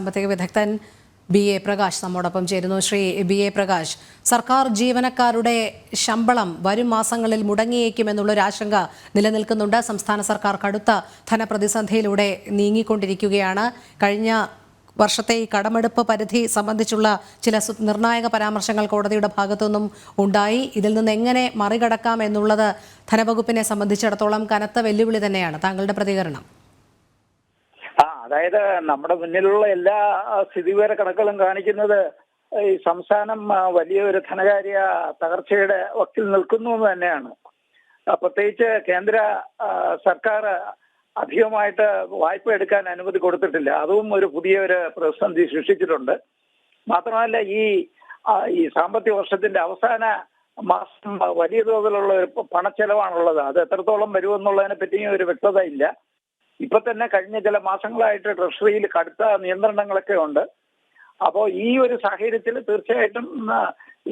സാമ്പത്തിക വിദഗ്ധൻ B A Prakash നമ്മോടൊപ്പം ചേരുന്നു. ശ്രീ ബി എ പ്രകാശ് സർക്കാർ ജീവനക്കാരുടെ ശമ്പളം വരും മാസങ്ങളിൽ മുടങ്ങിയേക്കുമെന്നുള്ളൊരു ആശങ്ക നിലനിൽക്കുന്നുണ്ട്. സംസ്ഥാന സർക്കാർ കടുത്ത ധനപ്രതിസന്ധിയിലൂടെ നീങ്ങിക്കൊണ്ടിരിക്കുകയാണ്. കഴിഞ്ഞ വർഷത്തെ ഈ കടമെടുപ്പ് പരിധി സംബന്ധിച്ചുള്ള ചില നിർണായക പരാമർശങ്ങൾ കോടതിയുടെ ഭാഗത്തുനിന്നും ഉണ്ടായി. ഇതിൽ നിന്ന് എങ്ങനെ മറികടക്കാം എന്നുള്ളത് ധനവകുപ്പിനെ സംബന്ധിച്ചിടത്തോളം കനത്ത വെല്ലുവിളി തന്നെയാണ്. താങ്കളുടെ പ്രതികരണം. അതായത് നമ്മുടെ മുന്നിലുള്ള എല്ലാ സ്ഥിതിവിവര കണക്കുകളും കാണിക്കുന്നത് ഈ സംസ്ഥാനം വലിയ വലിയൊരു ധനകാര്യ തകർച്ചയുടെ വക്കിൽ നിൽക്കുന്നു എന്ന് തന്നെയാണ്. പ്രത്യേകിച്ച് കേന്ദ്ര സർക്കാർ അധികമായിട്ട് വായ്പ എടുക്കാൻ അനുമതി കൊടുത്തിട്ടില്ല. അതും ഒരു പുതിയ ഒരു പ്രതിസന്ധി സൃഷ്ടിച്ചിട്ടുണ്ട്. മാത്രമല്ല ഈ ഈ സാമ്പത്തിക വർഷത്തിന്റെ അവസാന മാസം വലിയ തോതിലുള്ള ഒരു പണച്ചെലവാണുള്ളത്. അത് എത്രത്തോളം വരുമെന്നുള്ളതിനെ പറ്റിയും ഒരു വ്യക്തത ഇല്ല ഇപ്പൊ തന്നെ കഴിഞ്ഞ ചില മാസങ്ങളായിട്ട് ട്രഷറിയിൽ കടുത്ത നിയന്ത്രണങ്ങളൊക്കെ ഉണ്ട്. അപ്പോൾ ഈ ഒരു സാഹചര്യത്തിൽ തീർച്ചയായിട്ടും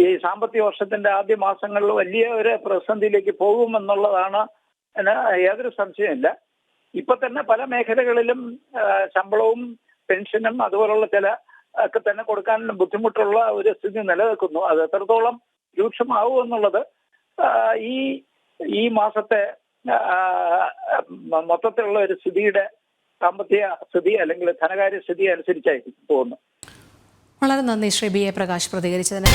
ഈ സാമ്പത്തിക വർഷത്തിന്റെ ആദ്യ മാസങ്ങളിൽ വലിയ ഒരു പ്രതിസന്ധിയിലേക്ക് പോകുമെന്നുള്ളതാണ് യാതൊരു സംശയമില്ല ഇപ്പൊ തന്നെ പല മേഖലകളിലും ശമ്പളവും പെൻഷനും അതുപോലുള്ള ചില ഒക്കെ തന്നെ കൊടുക്കാൻ ബുദ്ധിമുട്ടുള്ള ഒരു സ്ഥിതി നിലനിൽക്കുന്നു. അത് എത്രത്തോളം രൂക്ഷമാവും എന്നുള്ളത് ഈ ഈ മാസത്തെ മൊത്തത്തിലുള്ള ഒരു സ്ഥിതിയുടെ സാമ്പത്തിക സ്ഥിതി അല്ലെങ്കിൽ ധനകാര്യ സ്ഥിതി അനുസരിച്ചായിരിക്കും പോകുന്നത്. വളരെ നന്ദി ശ്രീ ബി എ പ്രകാശ് പ്രതികരിച്ചതിന്.